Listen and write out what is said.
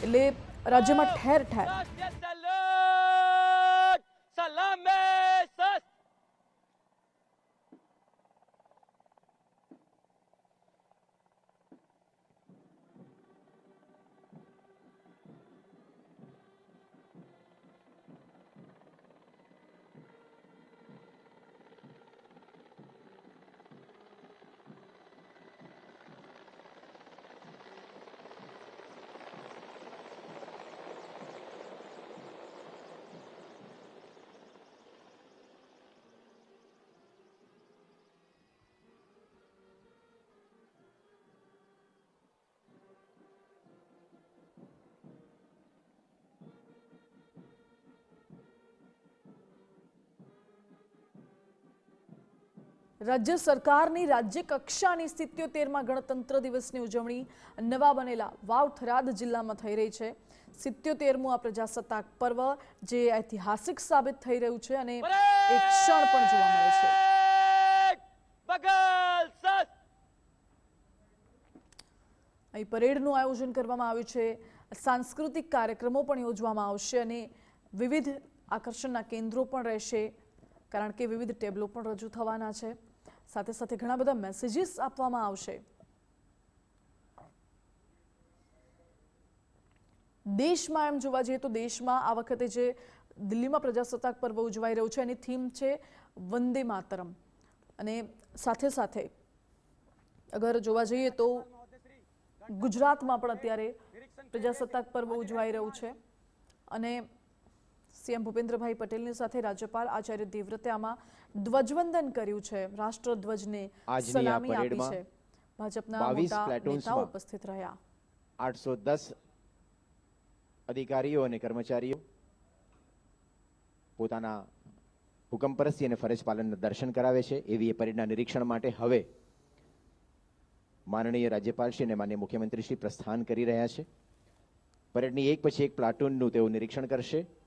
એટલે રાજ્યમાં ઠેર ઠેર. રાજ્ય સરકારની રાજ્ય કક્ષાની સિત્યોતેરમાં ગણતંત્ર દિવસની ઉજવણી નવા બનેલા વાવ થરાદ જિલ્લામાં થઈ રહી છે. સિત્યોતેરમું આ પ્રજાસત્તાક પર્વ જે ઐતિહાસિક સાબિત થઈ રહ્યું છે અને એક ક્ષણ પણ જોવા મળે છે. અહીં પરેડનું આયોજન કરવામાં આવ્યું છે. સાંસ્કૃતિક કાર્યક્રમો પણ યોજવામાં આવશે અને વિવિધ આકર્ષણના કેન્દ્રો પણ રહેશે કારણ કે વિવિધ ટેબલો પણ રજૂ થવાના છે. સાથે સાથે ઘણા બધા મેસેજીસ આપવામાં આવશે. દેશમાં એમ જોવા જઈએ તો દેશમાં આ વખતે જે દિલ્હીમાં પ્રજાસત્તાક પર્વ ઉજવાઈ રહ્યું છે, એની થીમ છે વંદે માતરમ. અને સાથે સાથે અગર જોવા જઈએ તો ગુજરાતમાં પણ અત્યારે પ્રજાસત્તાક પર્વ ઉજવાઈ રહ્યું છે. અને સીએમ ભૂપેન્દ્રભાઈ પટેલની સાથે રાજ્યપાલ આચાર્ય દેવવ્રતે આમાં ધ્વજવંદન કર્યું છે. રાષ્ટ્રધ્વજને સલામી આપી છે. ભાજપના મોટા નેતાઓ ઉપસ્થિત રહ્યા. આઠસો દસ અધિકારીઓ અને કર્મચારીઓ પોતાના હુકમ પરસ્તી અને ફરજ પાલનના દર્શન કરાવે છે. એવી એ પરેડના નિરીક્ષણ માટે હવે માનનીય રાજ્યપાલશ્રી અને માનનીય મુખ્યમંત્રીશ્રી પ્રસ્થાન કરી રહ્યા છે. પરેડની એક પછી એક પ્લાટૂનનું તેઓ નિરીક્ષણ કરશે.